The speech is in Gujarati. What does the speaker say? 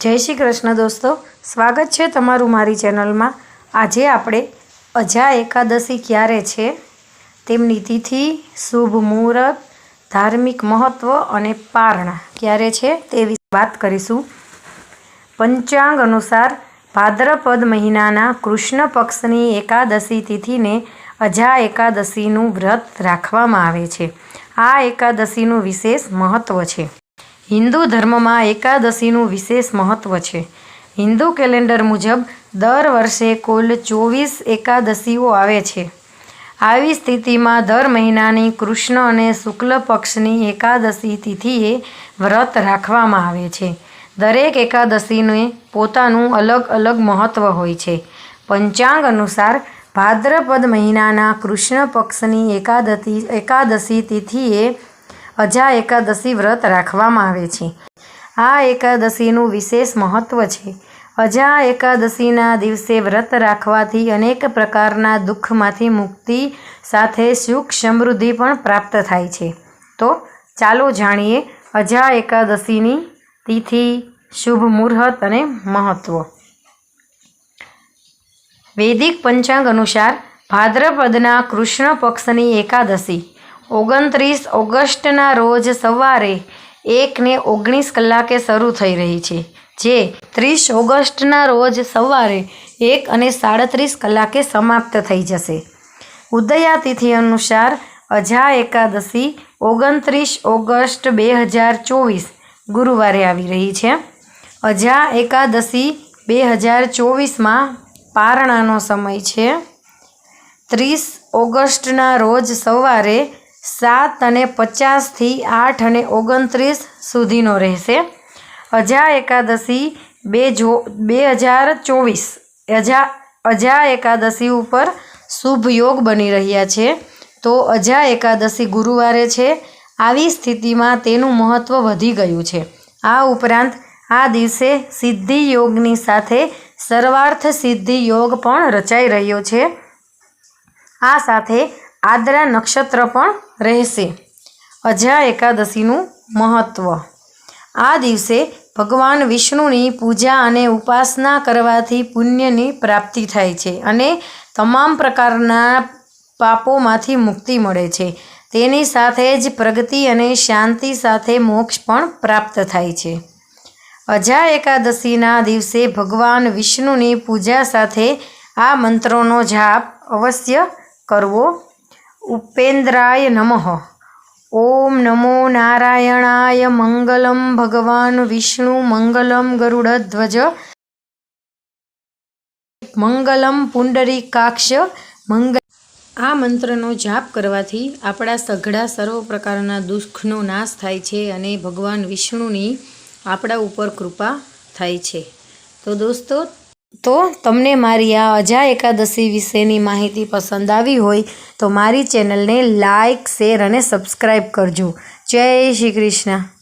જય શ્રી કૃષ્ણ દોસ્તો, સ્વાગત છે તમારું મારી ચેનલમાં. આજે આપણે અજા એકાદશી ક્યારે છે? તેમની તિથિ, શુભ મુહૂર્ત, ધાર્મિક મહત્ત્વ અને પારણા ક્યારે છે તે વિશે વાત કરીશું. પંચાંગ અનુસાર ભાદ્રપદ મહિનાના કૃષ્ણ પક્ષની એકાદશી તિથિને અજા એકાદશીનું વ્રત રાખવામાં આવે છે. આ એકાદશીનું વિશેષ મહત્ત્વ છે. હિન્દુ ધર્મમાં એકાદશીનું વિશેષ મહત્ત્વ છે. હિન્દુ કેલેન્ડર મુજબ દર વર્ષે કુલ ચોવીસ એકાદશીઓ આવે છે. આવી સ્થિતિમાં દર મહિનાની કૃષ્ણ અને શુક્લ પક્ષની એકાદશી તિથિએ વ્રત રાખવામાં આવે છે. દરેક એકાદશીને પોતાનું અલગ અલગ મહત્ત્વ હોય છે. પંચાંગ અનુસાર ભાદ્રપદ મહિનાના કૃષ્ણ પક્ષની એકાદશી એકાદશી તિથિએ અજા એકાદશી વ્રત રાખવામાં આવે છે. આ એકાદશીનું વિશેષ મહત્ત્વ છે. અજા એકાદશીના દિવસે વ્રત રાખવાથી અનેક પ્રકારના દુઃખમાંથી મુક્તિ સાથે સુખ સમૃદ્ધિ પણ પ્રાપ્ત થાય છે. તો ચાલો જાણીએ અજા એકાદશીની તિથિ, શુભ મુહૂર્ત અને મહત્ત્વ વૈદિક પંચાંગ અનુસાર ભાદ્રપદના કૃષ્ણ પક્ષની એકાદશી. ઓગણત્રીસ ઓગસ્ટના રોજ સવારે એકને ઓગણીસ કલાકે શરૂ થઈ રહી છે, જે ત્રીસ ઓગસ્ટના રોજ સવારે એક અને સાડત્રીસ કલાકે સમાપ્ત થઈ જશે. ઉદયાતિથિ અનુસાર અજા એકાદશી ઓગણત્રીસ ઓગસ્ટ બે હજાર ચોવીસ ગુરુવારે આવી રહી છે. અજા એકાદશી બે હજાર ચોવીસમાં પારણાનો સમય છે. ત્રીસ ઓગસ્ટના રોજ સવારે સાત અને પચાસથી આઠ અને ઓગણત્રીસ સુધીનો રહેશે. અજા એકાદશી બે જો, બે હજાર ચોવીસ. અજા અજા એકાદશી ઉપર શુભ યોગ બની રહ્યા છે. તો અજા એકાદશી ગુરુવારે છે. આવી સ્થિતિમાં તેનું મહત્ત્વ વધી ગયું છે. આ ઉપરાંત આ દિવસે સિદ્ધિ યોગની સાથે સર્વાર્થ સિદ્ધિ યોગ પણ રચાઈ રહ્યો છે. આ સાથે આદ્રા નક્ષત્ર પણ રહેશે. અજા એકાદશીનું મહત્ત્વ આ દિવસે ભગવાન વિષ્ણુની પૂજા અને ઉપાસના કરવાથી પુણ્યની પ્રાપ્તિ થાય છે અને તમામ પ્રકારના પાપોમાંથી મુક્તિ મળે છે. તેની સાથે જ પ્રગતિ અને શાંતિ સાથે મોક્ષ પણ પ્રાપ્ત થાય છે. અજા એકાદશીના દિવસે ભગવાન વિષ્ણુની પૂજા સાથે આ મંત્રોનો જાપ અવશ્ય કરવો ઉપેન્દ્રાય નમઃ. ઓમ નમો નારાયણાય મંગલમ ભગવાન વિષ્ણુ મંગલમ ગરુડધ્વજ. મંગલમ પુંડરીકાક્ષ મંગલ. આ મંત્રનો જાપ કરવાથી આપણા સઘળા સર્વ પ્રકારના દુઃખનો નાશ થાય છે અને ભગવાન વિષ્ણુની આપણા ઉપર કૃપા થાય છે. તો દોસ્તો તો તમને મારી આ અજા એકાદશી વિશેની માહિતી પસંદ આવી હોય તો મારી ચેનલને લાઇક શેર અને સબસ્ક્રાઈબ કરજો. જય શ્રી કૃષ્ણ.